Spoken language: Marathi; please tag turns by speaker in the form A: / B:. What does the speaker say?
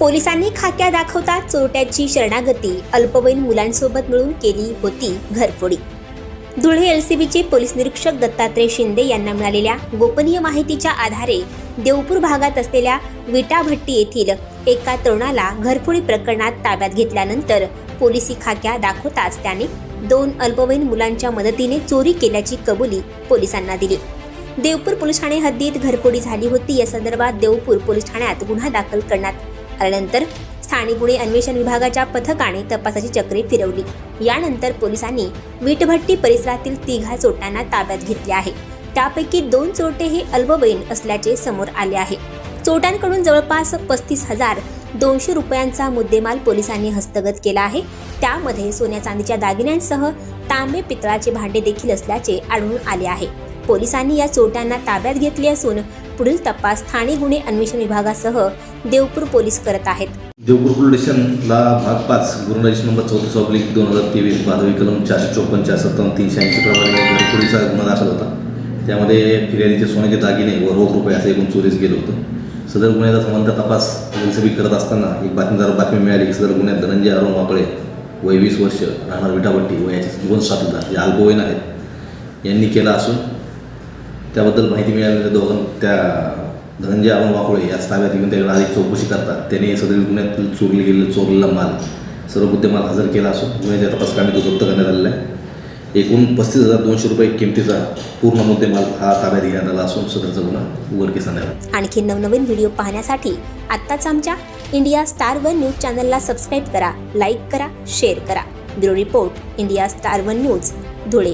A: पोलिसांनी खाक्या दाखवता चोरट्याची शरणागती. अल्पवयीन मुलांसोबत मिळून केली होती घरफोडी. धुळे एलसीबीचे पोलीस निरीक्षक दत्तात्रय शिंदे यांना मिळालेल्या गोपनीय माहितीच्या आधारे देवपूर भागात असलेल्या विटाभट्टी येथील एका तरुणाला घरफोडी प्रकरणात ताब्यात घेतल्यानंतर पोलिसी खाक्या दाखवताच त्याने दोन अल्पवयीन मुलांच्या मदतीने चोरी केल्याची कबुली पोलिसांना दिली. देवपूर पोलीस ठाणे हद्दीत घरफोडी झाली होती. या संदर्भात देवपूर पोलीस ठाण्यात गुन्हा दाखल करण्यात आल्यानंतर स्थानिक गुन्हे अन्वेषण विभागाच्या पथकाने तपासाची चक्रे फिरवली. यानंतर पोलिसांनी वीटभट्टी परिसरातील तिघा चोट्यांना ताब्यात घेतले आहे. त्यापैकी दोन चोटे हे अल्पवयीन असल्याचे समोर आले आहे. चोट्यांकडून जवळपास पस्तीस हजार दोनशे रुपयांचा मुद्देमाल पोलिसांनी हस्तगत केला आहे. त्यामध्ये सोन्या चांदीच्या दागिन्यांसह तांबे पितळाचे भांडे देखील असल्याचे आढळून आले आहे. पोलिसांनी या चोरट्यांना ताब्यात घेतले असून पुढील तपास ठाणे गुन्हे अन्वेषण विभागासह देवपूर पोलीस करत आहेत.
B: देवपूर पोलीस स्टेशनला भाग पाच गुन्हा नंबर चौतीस ऑब्लिक दोन हजार तेवीस बाधवी कलम चारशे चोपन्न चार सत्तावन्न तीनशे ऐंशी प्रमाणे घरपोलीचा गुन्हा दाखल होता. त्यामध्ये फिर्यादीचे सोन्याचे दागिने व रोख रुपये असं एकूण चोरीस गेलं होतं. सदर गुन्ह्याचा संबंध तपास एनसीबी करत असताना एक बातमीदार बातमी मिळाली की सदर गुन्ह्यात धनंजय अरुण वाकळे वय वीस वर्ष राहणार विटापट्टी व याचे दोन साथीदार जे अल्पवयीन आहेत यांनी केला असून त्याबद्दल माहिती मिळाल्यानंतर दोघां त्या धनंजय अरुण वाकुळे या ताब्यात घेऊन त्याला अधिक चौकशी करतात. त्याने सदर गुन्ह्यातील चोरले गेलेला चोरलेला माल. सर्व मुद्देमाल हजर केला असून गुन्ह्याच्या तपासकामी तो जप्त करण्यात आलेला आहे. एकूण पस्तीस हजार दोनशे रुपये किमतीचा पूर्ण मुद्देमाल हा ताब्यात घेण्यात आला असून सदरचा गुन्हा उघडकीस आणला
A: आणखी नवनवीन व्हिडिओ पाहण्यासाठी आत्ताच आमच्या इंडिया स्टार वन न्यूज चॅनलला सबस्क्राईब करा लाईक करा शेअर करा. Bureau report India star one news Dhule.